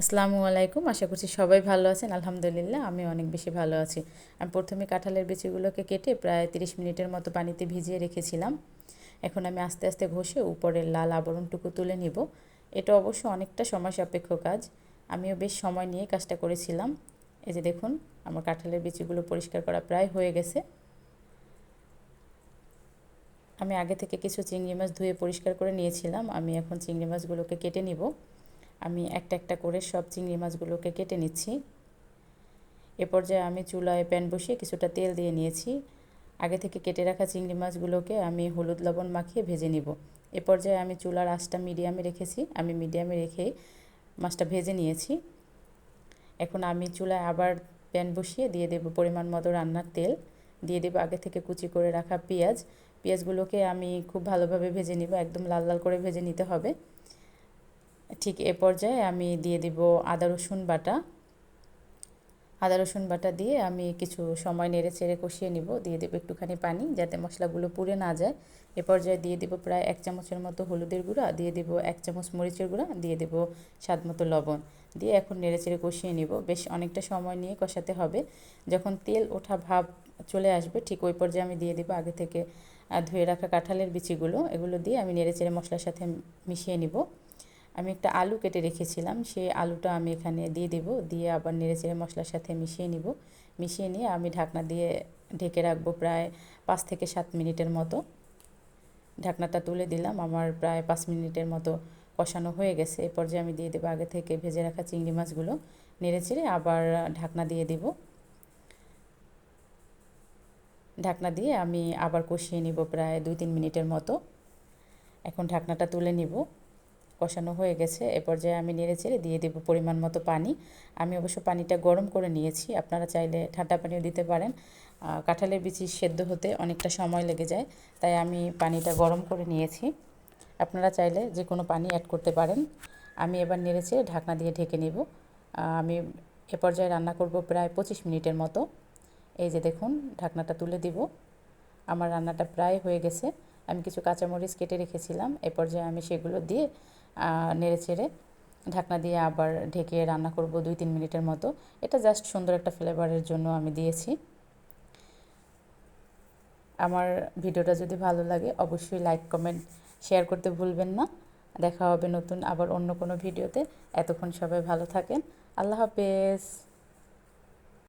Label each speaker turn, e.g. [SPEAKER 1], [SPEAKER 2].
[SPEAKER 1] আসসালামু আলাইকুম। আশা করছি সবাই ভালো আছেন। আলহামদুলিল্লাহ আমি অনেক বেশি ভালো আছি। আমি প্রথমে কাঁঠালের বিচিগুলোকে কেটে প্রায় তিরিশ মিনিটের মতো পানিতে ভিজিয়ে রেখেছিলাম। এখন আমি আস্তে আস্তে ঘষে উপরের লাল আবরণটুকু তুলে নিব। এটা অবশ্য অনেকটা সময় সাপেক্ষ কাজ। আমিও বেশ সময় নিয়ে কাজটা করেছিলাম। এই যে দেখুন, আমার কাঁঠালের বিচিগুলো পরিষ্কার করা প্রায় হয়ে গেছে। আমি আগে থেকে কিছু চিংড়ি মাছ ধুয়ে পরিষ্কার করে নিয়েছিলাম। আমি এখন চিংড়ি মাছগুলোকে কেটে নিব। আমি একটা একটা করে সব চিংড়ি মাছগুলোকে কেটে নিচ্ছি। এ পর্যায়ে আমি চুলায় প্যান বসিয়ে কিছুটা তেল দিয়ে নিয়েছি। আগে থেকে কেটে রাখা চিংড়ি মাছগুলোকে আমি হলুদ লবণ মাখিয়ে ভেজে নিব। এ পর্যায়ে আমি চুলার আঁচটা মিডিয়ামে রেখেছি। আমি মিডিয়ামে রেখে মাছটা ভেজে নিয়েছি। এখন আমি চুলায় আবার প্যান বসিয়ে দিয়ে দেব পরিমাণ মতো রান্নার তেল। দিয়ে দেবো আগে থেকে কুচি করে রাখা পেঁয়াজ। পেঁয়াজগুলোকে আমি খুব ভালোভাবে ভেজে নিব। একদম লাল লাল করে ভেজে নিতে হবে। ঠিক এ পর্যায়ে আমি দিয়ে দিব আদা, রসুন বাটা। আদা, রসুন বাটা দিয়ে আমি কিছু সময় নেড়ে চেড়ে কষিয়ে নিব। দিয়ে দেবো একটুখানি পানি যাতে মশলাগুলো পুড়ে না যায়। এ পর্যায়ে দিয়ে দেবো প্রায় এক চামচের মতো হলুদের গুঁড়া, দিয়ে দেবো এক চামচ মরিচের গুঁড়া, দিয়ে দেবো স্বাদ মতো লবণ। দিয়ে এখন নেড়ে চেড়ে কষিয়ে নিব। বেশ অনেকটা সময় নিয়ে কষাতে হবে। যখন তেল ওঠা ভাব চলে আসবে, ঠিক ওই পর্যায়ে আমি দিয়ে দেবো আগে থেকে ধুয়ে রাখা কাঁঠালের বিচিগুলো। এগুলো দিয়ে আমি নেড়ে চেড়ে মশলার সাথে মিশিয়ে নিব। আমি একটা আলু কেটে রেখেছিলাম, সেই আলুটা আমি এখানে দিয়ে দেব, দিয়ে আবার নেড়েচেড়ে মশলার সাথে মিশিয়ে নিব। মিশিয়ে নিয়ে আমি ঢাকনা দিয়ে ঢেকে রাখব প্রায় পাঁচ থেকে সাত মিনিটের মতো। ঢাকনাটা তুলে দিলাম, আমার প্রায় পাঁচ মিনিটের মতো কষানো হয়ে গেছে। এ পর্যায়ে আমি দিয়ে দেবো আগে থেকে ভেজে রাখা চিংড়ি মাছগুলো। নেড়েচেড়ে আবার ঢাকনা দিয়ে দেব। ঢাকনা দিয়ে আমি আবার কষিয়ে নিব প্রায় দুই তিন মিনিটের মতো। এখন ঢাকনাটা তুলে নিব। কষানো হয়ে গেছে। এ পর্যায়ে আমি নেড়ে চেড়ে দিয়ে দেবো পরিমাণ মতো পানি। আমি অবশ্য পানিটা গরম করে নিয়েছি। আপনারা চাইলে ঠান্ডা পানিও দিতে পারেন। কাঁঠালের বিচি সেদ্ধ হতে অনেকটা সময় লেগে যায়, তাই আমি পানিটা গরম করে নিয়েছি। আপনারা চাইলে যে কোনো পানি অ্যাড করতে পারেন। আমি এবার নেড়ে চেড়ে ঢাকনা দিয়ে ঢেকে নেব। আমি এ পর্যায়ে রান্না করব প্রায় পঁচিশ মিনিটের মতো। এই যে দেখুন, ঢাকনাটা তুলে দিব। আমার রান্নাটা প্রায় হয়ে গেছে। আমি কিছু কাঁচামরিচ কেটে রেখেছিলাম। এ পর্যায়ে আমি সেগুলো দিয়ে নেড়ে চেড়ে ঢাকনা দিয়ে আবার ঢেকে রান্না করব দুই তিন মিনিটের মতো। এটা জাস্ট সুন্দর একটা ফ্লেভারের জন্য আমি দিয়েছি। আমার ভিডিওটা যদি ভালো লাগে অবশ্যই লাইক, কমেন্ট, শেয়ার করতে ভুলবেন না। দেখা হবে নতুন আবার অন্য কোনো ভিডিওতে। এতক্ষণ সবাই ভালো থাকেন। আল্লাহ হাফেজ।